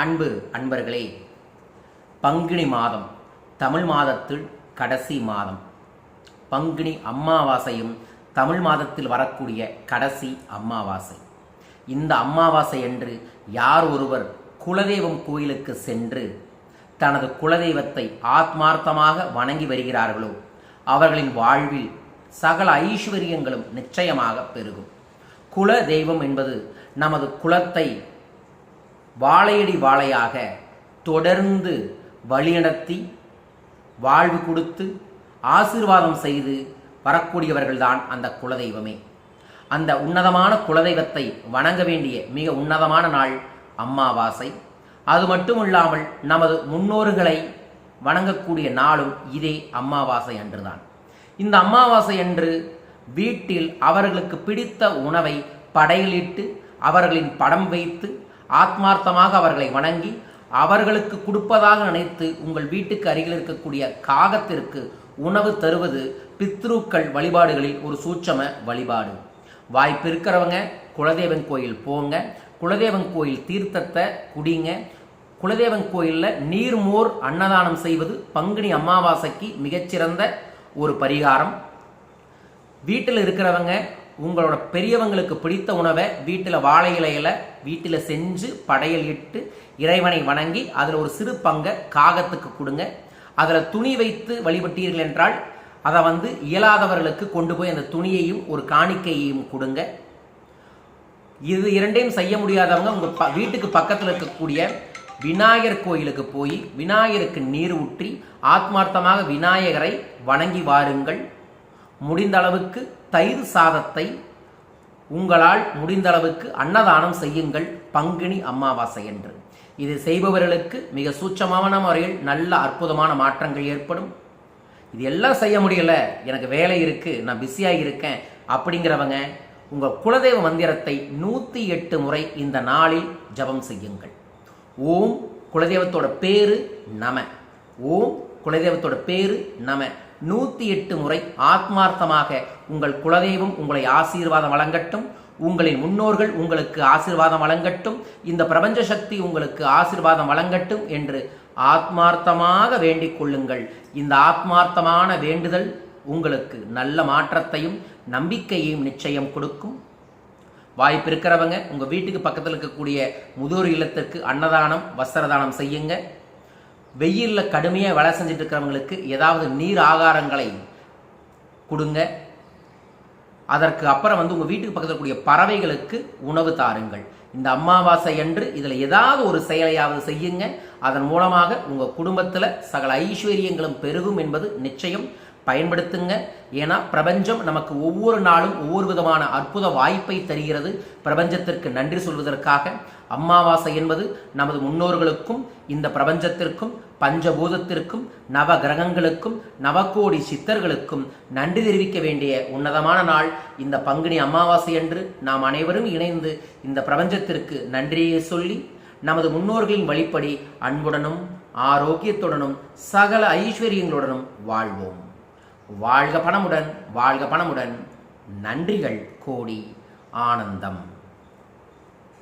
அன்பு அன்பர்களே பங்குனி மாதம் தமிழ் மாதத்தில் கடைசி மாதம். பங்குனி அம்மாவாசையும் தமிழ் மாதத்தில் வரக்கூடிய கடைசி அம்மாவாசை. இந்த அம்மாவாசை என்று யார் ஒருவர் குலதெய்வம் கோயிலுக்கு சென்று தனது குலதெய்வத்தை ஆத்மார்த்தமாக வணங்கி வருகிறார்களோ அவர்களின் வாழ்வில் சகல ஐஸ்வர்யங்களும் நிச்சயமாக பெருகும். குல தெய்வம் என்பது நமது குலத்தை வாழையடி வாழையாக தொடர்ந்து வழிநடத்தி வாழ்வு கொடுத்து ஆசீர்வாதம் செய்து வரக்கூடியவர்கள்தான் அந்த குலதெய்வமே. அந்த உன்னதமான குலதெய்வத்தை வணங்க வேண்டிய மிக உன்னதமான நாள் அம்மாவாசை. அது மட்டுமில்லாமல் நமது முன்னோர்களை வணங்கக்கூடிய நாளும் இதே அம்மாவாசை அன்றுதான். இந்த அம்மாவாசை அன்று வீட்டில் அவர்களுக்கு பிடித்த உணவை படையலிட்டு அவர்களின் படம் வைத்து ஆத்மார்த்தமாக அவர்களை வணங்கி அவர்களுக்கு கொடுப்பதாக நினைத்து உங்கள் வீட்டுக்கு அருகில் இருக்கக்கூடிய காகத்திற்கு உணவு தருவது பித்ருக்கள் வழிபாடுகளில் ஒரு சூட்சம வழிபாடு. வாய்ப்பு இருக்கிறவங்க குலதெய்வன் கோயில் போங்க. குலதெய்வன் கோயில் தீர்த்தத்தை குடிங்க. குலதெய்வன் கோயிலில் நீர்மோர் அன்னதானம் செய்வது பங்குனி அமாவாசைக்கு மிகச்சிறந்த ஒரு பரிகாரம். வீட்டில் இருக்கிறவங்க உங்களோட பெரியவங்களுக்கு பிடித்த உணவை வீட்டில் வாழை இலையில வீட்டில் செஞ்சு படையல் இட்டு இறைவனை வணங்கி அதில் ஒரு சிறு பங்கை காகத்துக்கு கொடுங்க. அதில் துணி வைத்து வழிபட்டீர்கள் என்றால் அதை வந்து இயலாதவர்களுக்கு கொண்டு போய் அந்த துணியையும் ஒரு காணிக்கையையும் கொடுங்க. இது இரண்டையும் செய்ய முடியாதவங்க உங்கள் ப வீட்டுக்கு பக்கத்தில் இருக்கக்கூடிய விநாயகர் கோயிலுக்கு போய் விநாயகருக்கு நீர் ஊற்றி ஆத்மார்த்தமாக விநாயகரை வணங்கி வாருங்கள். முடிந்த அளவுக்கு தயிர் சாதத்தை உங்களால் முடிந்த அளவுக்கு அன்னதானம் செய்யுங்கள் பங்குனி அமாவாசை என்று. இது செய்பவர்களுக்கு மிக சூட்சமான முறையில் நல்ல அற்புதமான மாற்றங்கள் ஏற்படும். இது எல்லாம் செய்ய முடியல. எனக்கு வேலை இருக்கு நான் பிஸியாக இருக்கேன் அப்படிங்கிறவங்க உங்கள் குலதெய்வ மந்திரத்தை நூற்றி எட்டு முறை இந்த நாளில் ஜபம் செய்யுங்கள். ஓம் குலதெய்வத்தோட பேரு நம. ஓம் குலதெய்வத்தோட பேரு நம. நூற்றி எட்டு முறை ஆத்மார்த்தமாக உங்கள் குலதெய்வம் உங்களை ஆசீர்வாதம் வழங்கட்டும். உங்களின் முன்னோர்கள் உங்களுக்கு ஆசீர்வாதம் வழங்கட்டும். இந்த பிரபஞ்ச சக்தி உங்களுக்கு ஆசீர்வாதம் வழங்கட்டும் என்று ஆத்மார்த்தமாக வேண்டிக் கொள்ளுங்கள். இந்த ஆத்மார்த்தமான வேண்டுதல் உங்களுக்கு நல்ல மாற்றத்தையும் நம்பிக்கையையும் நிச்சயம் கொடுக்கும். வாய்ப்பு இருக்கிறவங்க உங்கள் வீட்டுக்கு பக்கத்தில் இருக்கக்கூடிய முதியோர் இல்லத்திற்கு அன்னதானம் வஸ்திரதானம் செய்யுங்க. வெயிலில் கடுமையாக வேலை செஞ்சுட்டு இருக்கிறவங்களுக்கு ஏதாவது நீர் ஆகாரங்களை கொடுங்க. அதற்கு அப்புறம் வந்து உங்கள் வீட்டுக்கு பக்கத்தில் கூடிய பறவைகளுக்கு உணவு தாருங்கள். இந்த அமாவாசை அன்று இதில் ஏதாவது ஒரு செயலையாவது செய்யுங்க. அதன் மூலமாக உங்கள் குடும்பத்தில் சகல ஐஸ்வர்யங்களும் பெருகும் என்பது நிச்சயம். பயன்படுத்துங்க. ஏன்னா பிரபஞ்சம் நமக்கு ஒவ்வொரு நாளும் ஒவ்வொரு விதமான அற்புத வாய்ப்பை தருகிறது. பிரபஞ்சத்திற்கு நன்றி சொல்வதற்காக. அமாவாசை என்பது நமது முன்னோர்களுக்கும் இந்த பிரபஞ்சத்திற்கும் பஞ்சபூதத்திற்கும் நவ கிரகங்களுக்கும் நவகோடி சித்தர்களுக்கும் நன்றி தெரிவிக்க வேண்டிய உன்னதமான நாள். இந்த பங்குனி அமாவாசை என்று நாம் அனைவரும் இணைந்து இந்த பிரபஞ்சத்திற்கு நன்றியை சொல்லி நமது முன்னோர்களின் வழிப்படி அன்புடனும் ஆரோக்கியத்துடனும் சகல ஐஸ்வர்யங்களுடனும் வாழ்வோம். வாழ்க பணமுடன் வாழ்க பணமுடன் நன்றிகள் கோடி ஆனந்தம்.